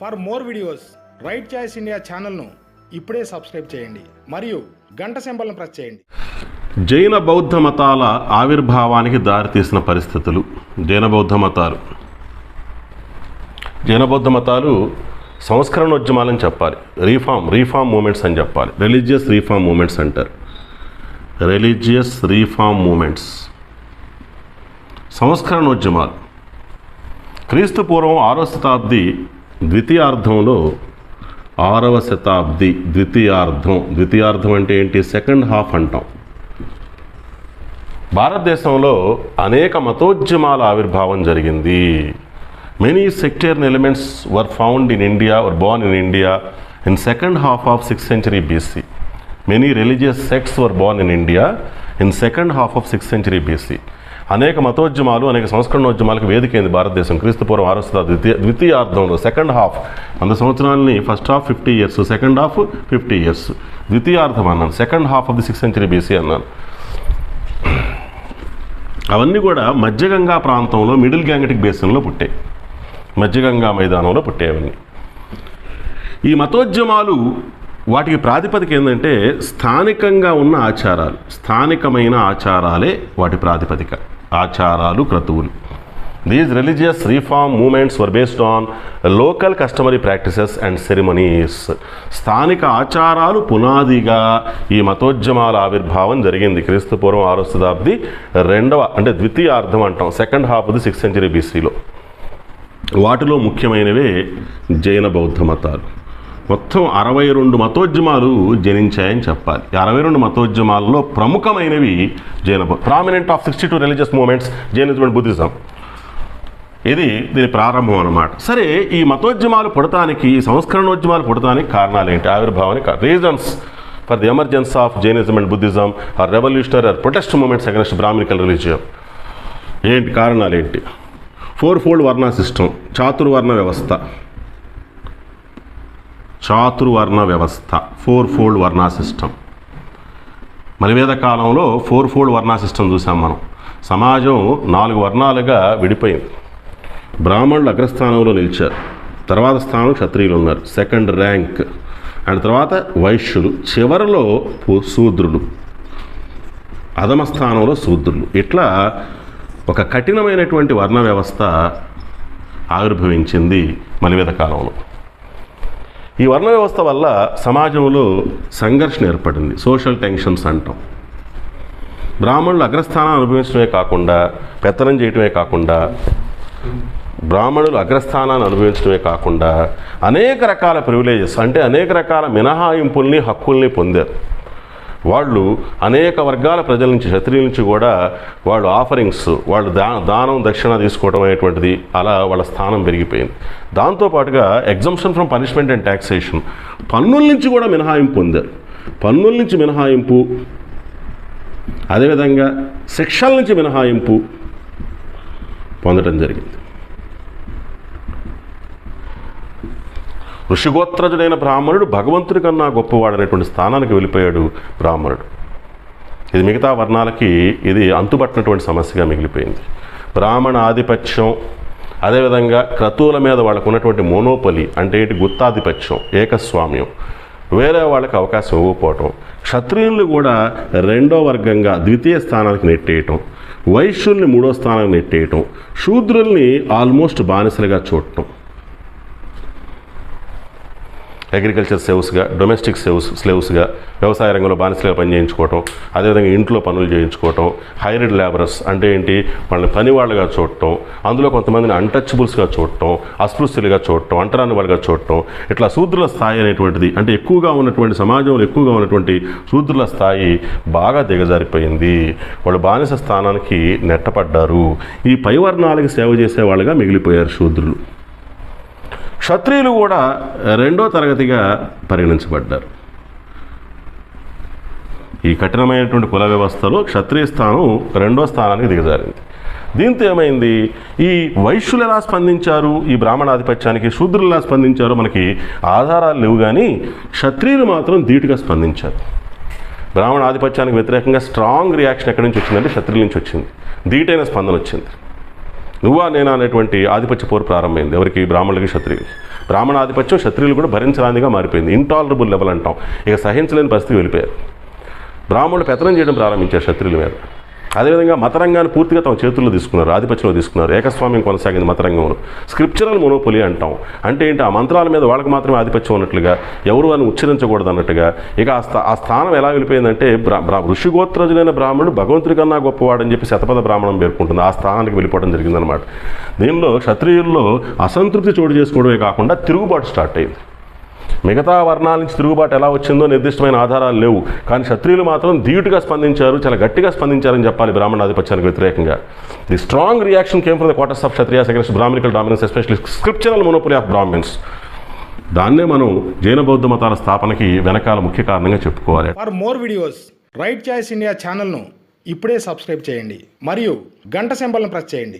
For more videos right choice India ఛానల్ను ఇప్పుడే subscribe చేయండి. మరియు గంట సింబల్ను ప్రెస్ చేయండి. జైన బౌద్ధ మతాల ఆవిర్భావానికి దారితీసిన పరిస్థితులు జైన బౌద్ధ మతాలు. జైన బౌద్ధ మతాలు సంస్కరణోద్యమాలని చెప్పాలి. రీఫామ్ రీఫామ్ మూమెంట్స్ అని చెప్పాలి. రిలీజియస్ రీఫామ్ మూమెంట్స్ అంటారు. Religious reform movements. సంస్కరణోద్యమాలు. క్రీస్తు పూర్వం ఆరో శతాబ్ది ద్వితీయార్థంలో ఆరవ శతాబ్ది ద్వితీయార్థం ద్వితీయార్థం అంటే ఏంటి? సెకండ్ హాఫ్ అంటాం. భారతదేశంలో అనేక మతోద్యమాల ఆవిర్భావం జరిగింది. Many sectarian elements were found in India were born in India in second half of six century BC many religious sects were born in India in second half of six century BC అనేక మతోద్యమాలు అనేక సంస్కరణోద్యమాలకు వేదికైంది భారతదేశం. క్రీస్తుపూర్వం ఆరో ద్వితీయ ద్వితీయార్థంలో second half. వంద సంవత్సరాలని first half fifty years second half fifty years. ద్వితీయార్థం అన్నాను. Second half of the six century BC అన్నాను. అవన్నీ కూడా మధ్యగంగా ప్రాంతంలో మిడిల్ గ్యాంగటిక్ బేసిన్లో పుట్టాయి. మధ్యగంగా మైదానంలో పుట్టేవన్నీ ఈ మతోద్యమాలు వాటికి ప్రాతిపదిక ఏంటంటే స్థానికంగా ఉన్న ఆచారాలు స్థానికమైన ఆచారాలే వాటి ప్రాతిపదిక. ఆచారాలు క్రతువులు. These religious reform movements were based on local customary practices and ceremonies స్థానిక ఆచారాలు పునాదిగా ఈ మతోద్యమాల ఆవిర్భావం జరిగింది. క్రీస్తు పూర్వం ఆరో శతాబ్ది రెండవ అంటే ద్వితీయార్థం అంటాం. Second half the sixth century బీసీలో వాటిలో ముఖ్యమైనవే జైన బౌద్ధ మతాలు. మొత్తం అరవై రెండు మతోద్యమాలు జనించాయని చెప్పాలి. అరవై రెండు మతోద్యమాలలో ప్రముఖమైనవి జైన prominent of sixty two religious movements Jainism and Buddhism ఇది దీని ప్రారంభం అన్నమాట. సరే ఈ మతోద్యమాలు పుడటానికి ఈ సంస్కరణోద్యమాలు పుడటానికి కారణాలు ఏంటి ఆవిర్భావానికి reasons for the emergence of Jainism and Buddhism are revolutionary or protest movements against Brahmanical religion ఏంటి కారణాలు ఏంటి? ఫోర్ ఫోల్డ్ వర్ణ సిస్టమ్ చాతుర్వర్ణ వ్యవస్థ. చాతుర్వర్ణ వ్యవస్థ ఫోర్ ఫోల్డ్ వర్ణ సిస్టమ్. మలివేద కాలంలో ఫోర్ ఫోల్డ్ వర్ణ సిస్టమ్ చూసాం మనం. సమాజం నాలుగు వర్ణాలుగా విడిపోయింది. బ్రాహ్మణులు అగ్రస్థానంలో నిలిచారు. తర్వాత స్థానంలో క్షత్రియులు ఉన్నారు. Second rank. అండ్ తర్వాత వైశ్యులు. చివరిలో శూద్రులు. అధమ స్థానంలో శూద్రులు. ఇట్లా ఒక కఠినమైనటువంటి వర్ణ వ్యవస్థ ఆవిర్భవించింది మలివేద కాలంలో. ఈ వర్ణ వ్యవస్థ వల్ల సమాజంలో సంఘర్షణ ఏర్పడింది. సోషల్ టెన్షన్స్ అంటాం. బ్రాహ్మణులు అగ్రస్థానం అనుభవించడమే కాకుండా పెత్తనం చేయటమే కాకుండా బ్రాహ్మణులు అగ్రస్థానాన్ని అనుభవించడమే కాకుండా అనేక రకాల ప్రివిలేజెస్ అంటే అనేక రకాల మినహాయింపుల్ని హక్కుల్ని పొందారు. వాళ్ళు అనేక వర్గాల ప్రజల నుంచి క్షత్రియుల నుంచి కూడా వాళ్ళు ఆఫరింగ్స్ వాళ్ళు దా దానం దక్షిణ తీసుకోవడం అనేటువంటిది అలా వాళ్ళ స్థానం పెరిగిపోయింది. దాంతోపాటుగా exemption from punishment and taxation పన్నుల నుంచి కూడా మినహాయింపు పొందారు. పన్నుల నుంచి మినహాయింపు అదేవిధంగా శిక్షల నుంచి మినహాయింపు పొందడం జరిగింది. ఋషిగోత్రజుడైన బ్రాహ్మణుడు భగవంతుడి కన్నా గొప్పవాడనేటువంటి స్థానానికి వెళ్ళిపోయాడు బ్రాహ్మణుడు. ఇది మిగతా వర్ణాలకి ఇది అంతుపట్టినటువంటి సమస్యగా మిగిలిపోయింది. బ్రాహ్మణ ఆధిపత్యం అదేవిధంగా క్రతువుల మీద వాళ్ళకు ఉన్నటువంటి మోనోపలి అంటే ఏంటి? గుత్తాధిపత్యం ఏకస్వామ్యం. వేరే వాళ్ళకి అవకాశం ఇవ్వకపోవటం. క్షత్రియుల్ని కూడా రెండో వర్గంగా ద్వితీయ స్థానానికి నెట్టేయటం. వైశ్యుల్ని మూడో స్థానానికి నెట్టేయటం. శూద్రుల్ని ఆల్మోస్ట్ బానిసలుగా చూడటం. అగ్రికల్చర్ సేవ్స్గా డొమెస్టిక్ సేవ్స్ స్లేవ్స్గా వ్యవసాయ రంగంలో బానిసలుగా పని చేయించుకోవటం అదేవిధంగా ఇంట్లో పనులు చేయించుకోవటం హైరిడ్ లేబరర్స్ అంటే ఏంటి? వాళ్ళని పనివాళ్ళుగా చూడటం అందులో కొంతమందిని అన్టచబుల్స్గా చూడటం అస్పృశ్యులుగా చూడటం అంటరాని వాళ్ళుగా చూడటం ఇట్లా శూద్రుల స్థాయి అనేటువంటిది అంటే ఎక్కువగా ఉన్నటువంటి సమాజంలో ఎక్కువగా ఉన్నటువంటి శూద్రుల స్థాయి బాగా దిగజారిపోయింది. వాళ్ళు బానిస స్థానానికి నెట్టపడ్డారు. ఈ పైవర్ణాలకి సేవ చేసే వాళ్ళుగా మిగిలిపోయారు శూద్రులు. క్షత్రియులు కూడా రెండో తరగతిగా పరిగణించబడ్డారు. ఈ కఠినమైనటువంటి కుల వ్యవస్థలో క్షత్రియ స్థానం రెండో స్థానానికి దిగజారింది. దీంతో ఏమైంది? ఈ వైశ్యులు ఎలా స్పందించారు? ఈ బ్రాహ్మణాధిపత్యానికి శూద్రులు ఎలా స్పందించారు? మనకి ఆధారాలు లేవు కానీ క్షత్రియులు మాత్రం ధీటుగా స్పందించారు. బ్రాహ్మణ ఆధిపత్యానికి వ్యతిరేకంగా స్ట్రాంగ్ రియాక్షన్ ఎక్కడి నుంచి వచ్చిందంటే క్షత్రియుల నుంచి వచ్చింది. ధీటైన స్పందన వచ్చింది. నువ్వా నేనా అనేటువంటి ఆధిపత్య పోరు ప్రారంభమైంది. ఎవరికి? బ్రాహ్మణులకి క్షత్రియులకి. బ్రాహ్మణాధిపత్యం క్షత్రియులు కూడా భరించరానిగా మారిపోయింది. ఇంటాలరబుల్ లెవెల్ అంటాం. ఇక సహించలేని పరిస్థితి వెళ్ళిపోయారు. బ్రాహ్మణులు పెత్తనం చేయడం ప్రారంభించారు క్షత్రియుల మీద. అదేవిధంగా మతరంగాన్ని పూర్తిగా తమ చేతుల్లో తీసుకున్నారు ఆధిపత్యంలో తీసుకున్నారు. ఏకస్వామ్యం కొనసాగింది మతరంగంలో. స్క్రిప్చరల్ మొనోపొలి అంటాం. అంటే ఏంటి? ఆ మంత్రాల మీద వాళ్ళకి మాత్రమే ఆధిపత్యం ఉన్నట్లుగా ఎవరు వాళ్ళని ఉచ్చరించకూడదు అన్నట్టుగా. ఇక ఆ స్థా ఆ స్థానం ఎలా వెళ్ళిపోయిందంటే బ్రా బ్రా ఋషిగోత్రజులైన బ్రాహ్మణుడు భగవంతుడి కన్నా గొప్పవాడని చెప్పి శతపథ బ్రాహ్మణం పేర్కొంటుంది. ఆ స్థానానికి వెళ్ళిపోవడం జరిగిందనమాట దీనిలో క్షత్రియుల్లో అసంతృప్తి చోటు చేసుకోవడమే కాకుండా తిరుగుబాటు స్టార్ట్ అయింది. మిగతా వర్ణాల నుంచి తిరుగుబాటు ఎలా వచ్చిందో నిర్దిష్టమైన ఆధారాలు లేవు. కానీ క్షత్రియులు మాత్రం ధీటుగా స్పందించారు చాలా గట్టిగా స్పందించారని చెప్పాలి బ్రాహ్మణ ఆధిపత్యానికి వ్యతిరేకంగా. The strong reaction came from the quarters of Kshatriyas against Brahmanical dominance especially scriptural monopoly of Brahmins దాన్నే మనం జైన బౌద్ధ మతాల స్థాపనకి వెనకాల ముఖ్య కారణంగా చెప్పుకోవాలి. For more videos right choice India ఛానల్ను ఇప్పుడే సబ్స్క్రైబ్ చేయండి. మరియు గంట సింబల్ను ప్రెస్ చేయండి.